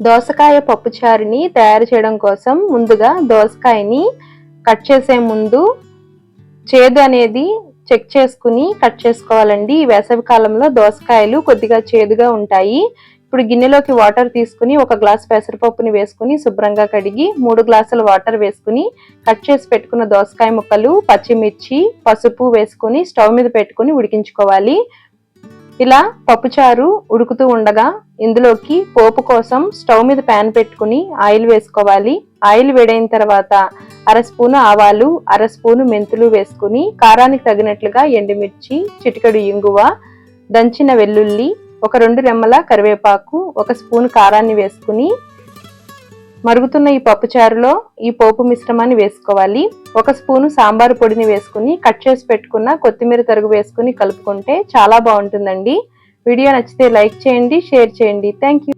దోసకాయ పప్పుచారుని తయారు చేయడం కోసం ముందుగా దోసకాయని కట్ చేసే ముందు చేదు అనేది చెక్ చేసుకుని కట్ చేసుకోవాలండి. ఈ వేసవి కాలంలో దోసకాయలు కొద్దిగా చేదుగా ఉంటాయి. ఇప్పుడు గిన్నెలోకి వాటర్ తీసుకుని ఒక గ్లాస్ పెసరపప్పుని వేసుకుని శుభ్రంగా కడిగి మూడు గ్లాసుల వాటర్ వేసుకుని కట్ చేసి పెట్టుకున్న దోసకాయ ముక్కలు పచ్చిమిర్చి పసుపు వేసుకుని స్టవ్ మీద పెట్టుకుని ఉడికించుకోవాలి. ఇలా పప్పుచారు ఉడుకుతూ ఉండగా ఇందులోకి పోపు కోసం స్టవ్ మీద ప్యాన్ పెట్టుకుని ఆయిల్ వేసుకోవాలి. ఆయిల్ వేడైన తర్వాత అర స్పూను ఆవాలు అర స్పూను మెంతులు వేసుకుని కారానికి తగినట్లుగా ఎండుమిర్చి చిటికెడు ఇంగువ దంచిన వెల్లుల్లి ఒక రెండు రెమ్మల కరివేపాకు ఒక స్పూన్ కారాన్ని వేసుకుని మరుగుతున్న ఈ పప్పుచారులో ఈ పోపు మిశ్రమాన్ని వేసుకోవాలి. ఒక స్పూను సాంబారు పొడిని వేసుకుని కట్ చేసి పెట్టుకున్న కొత్తిమీర తరుగు వేసుకుని కలుపుకుంటే చాలా బాగుంటుందండి. వీడియో నచ్చితే లైక్ చేయండి షేర్ చేయండి. Thank you